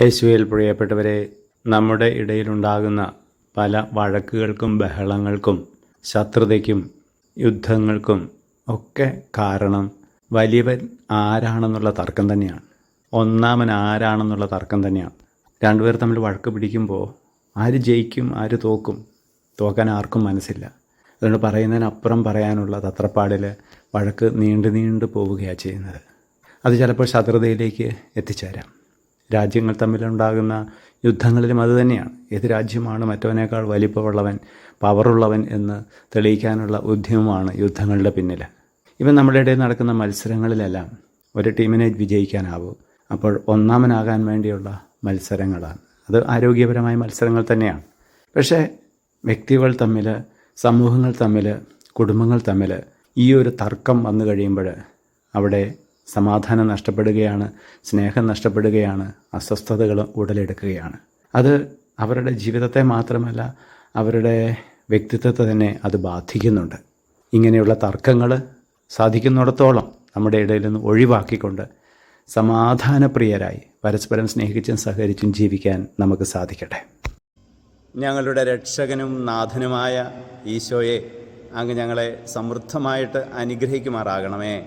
യേശുവിൽ പ്രിയപ്പെട്ടവരെ നമ്മുടെ ഇടയിലുണ്ടാകുന്ന പല വഴക്കുകൾക്കും ബഹളങ്ങൾക്കും ശത്രുതയ്ക്കും യുദ്ധങ്ങൾക്കും ഒക്കെ കാരണം വലിയവൻ ആരാണെന്നുള്ള തർക്കം തന്നെയാണ്. ഒന്നാമൻ ആരാണെന്നുള്ള തർക്കം തന്നെയാണ്. രണ്ടുപേർ തമ്മിൽ വഴക്ക് പിടിക്കുമ്പോൾ ആര് ജയിക്കും ആര് തോക്കും തോക്കാൻ ആർക്കും മനസ്സില്ല. അതുകൊണ്ട് പറയുന്നതിനപ്പുറം പറയാനുള്ള തത്രപ്പാടിൽ വഴക്ക് നീണ്ടു നീണ്ടു പോവുകയാണ് ചെയ്യുന്നത്. അത് ചിലപ്പോൾ ശത്രുതയിലേക്ക് എത്തിച്ചേരാം. രാജ്യങ്ങൾ തമ്മിലുണ്ടാകുന്ന യുദ്ധങ്ങളിലും അത് തന്നെയാണ്. ഏത് രാജ്യമാണ് മറ്റവനേക്കാൾ വലിപ്പമുള്ളവൻ പവറുള്ളവൻ എന്ന് തെളിയിക്കാനുള്ള ഉദ്യമമാണ് യുദ്ധങ്ങളുടെ പിന്നിൽ. ഇവ നമ്മുടെ ഇടയിൽ നടക്കുന്ന മത്സരങ്ങളിലെല്ലാം ഒരു ടീമിനെ വിജയിക്കാനാവും. അപ്പോൾ ഒന്നാമനാകാൻ വേണ്ടിയുള്ള മത്സരങ്ങളാണ്. അത് ആരോഗ്യപരമായ മത്സരങ്ങൾ തന്നെയാണ്. പക്ഷേ വ്യക്തികൾ തമ്മിൽ സമൂഹങ്ങൾ തമ്മിൽ കുടുംബങ്ങൾ തമ്മിൽ ഈ ഒരു തർക്കം വന്നു കഴിയുമ്പോൾ അവിടെ സമാധാനം നഷ്ടപ്പെടുകയാണ് സ്നേഹം നഷ്ടപ്പെടുകയാണ് അസ്വസ്ഥതകൾ ഉടലെടുക്കുകയാണ്. അത് അവരുടെ ജീവിതത്തെ മാത്രമല്ല അവരുടെ വ്യക്തിത്വത്തെ തന്നെ അത് ബാധിക്കുന്നുണ്ട്. ഇങ്ങനെയുള്ള തർക്കങ്ങൾ സാധിക്കുന്നിടത്തോളം നമ്മുടെ ഇടയിൽ നിന്ന് ഒഴിവാക്കിക്കൊണ്ട് സമാധാനപ്രിയരായി പരസ്പരം സ്നേഹിച്ചും സഹകരിച്ചും ജീവിക്കാൻ നമുക്ക് സാധിക്കട്ടെ. ഞങ്ങളുടെ രക്ഷകനും നാഥനുമായ ഈശോയെ അങ്ങ് ഞങ്ങളെ സമൃദ്ധമായിട്ട് അനുഗ്രഹിക്കുമാറാകണമേ.